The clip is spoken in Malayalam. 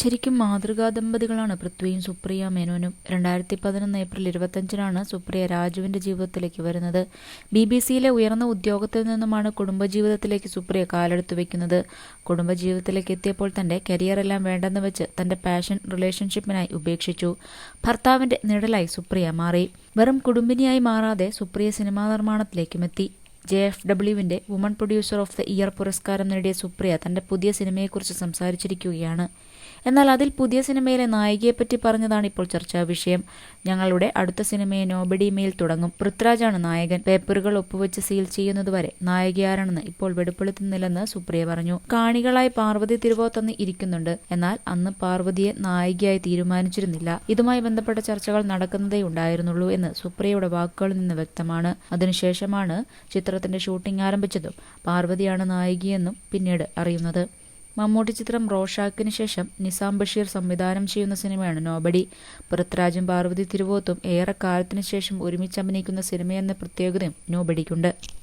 ശരിക്കും മാതൃകാ ദമ്പതികളാണ് പൃഥ്വിയും സുപ്രിയ മേനോനും. രണ്ടായിരത്തി പതിനൊന്ന് ഏപ്രിൽ ഇരുപത്തഞ്ചിനാണ് സുപ്രിയ രാജുവിന്റെ ജീവിതത്തിലേക്ക് വരുന്നത്. ബി ബി സിയിലെ ഉയർന്ന ഉദ്യോഗത്തിൽ നിന്നുമാണ് കുടുംബജീവിതത്തിലേക്ക് സുപ്രിയ കാലെടുത്തു വെക്കുന്നത്. കുടുംബജീവിതത്തിലേക്ക് എത്തിയപ്പോൾ തന്റെ കരിയറെല്ലാം വേണ്ടെന്ന് വെച്ച് തന്റെ പാഷൻ റിലേഷൻഷിപ്പിനായി ഉപേക്ഷിച്ചു. ഭർത്താവിന്റെ നിഴലായി സുപ്രിയ മാറി. വെറും കുടുംബിനിയായി മാറാതെ സുപ്രിയ സിനിമാ നിർമ്മാണത്തിലേക്കും എത്തി. J F ഡബ്ല്യുവിന്റെ woman producer of the year പുരസ്കാരം നേടിയ സുപ്രിയ തന്റെ പുതിയ സിനിമയെക്കുറിച്ച് സംസാരിച്ചിരിക്കുകയാണ്. എന്നാൽ അതിൽ പുതിയ സിനിമയിലെ നായികയെപ്പറ്റി പറഞ്ഞതാണ് ഇപ്പോൾ ചർച്ചാ വിഷയം. ഞങ്ങളുടെ അടുത്ത സിനിമയെ നോബഡി മെയിൽ തുടങ്ങും. പൃഥ്വിരാജാണ് നായകൻ. പേപ്പറുകൾ ഒപ്പുവെച്ച് സീൽ ചെയ്യുന്നതുവരെ നായികയാരാണെന്ന് ഇപ്പോൾ വെളിപ്പെടുത്തുന്നില്ലെന്ന് സുപ്രിയ പറഞ്ഞു. കാണികളായി പാർവതി തിരുവോത്തന്ന് ഇരിക്കുന്നുണ്ട്. എന്നാൽ അന്ന് പാർവതിയെ നായികയായി തീരുമാനിച്ചിരുന്നില്ല. ഇതുമായി ബന്ധപ്പെട്ട ചർച്ചകൾ നടക്കുന്നതേ ഉണ്ടായിരുന്നുള്ളൂ എന്ന് സുപ്രിയയുടെ വാക്കുകളിൽ നിന്ന് വ്യക്തമാണ്. അതിനുശേഷമാണ് ചിത്രത്തിന്റെ ഷൂട്ടിംഗ് ആരംഭിച്ചതും പാർവതിയാണ് നായികയെന്നും പിന്നീട് അറിയുന്നത്. മമ്മൂട്ടി ചിത്രം റോഷാക്കിന് ശേഷം നിസാം ബഷീർ സംവിധാനം ചെയ്യുന്ന സിനിമയാണ് നോബഡി പൃഥ്വിരാജും പാർവതി തിരുവോത്തും ഏറെ കാലത്തിനു ശേഷം ഒരുമിച്ച് അഭിനയിക്കുന്ന സിനിമയെന്ന പ്രത്യേകതയും നോബഡിക്കുണ്ട്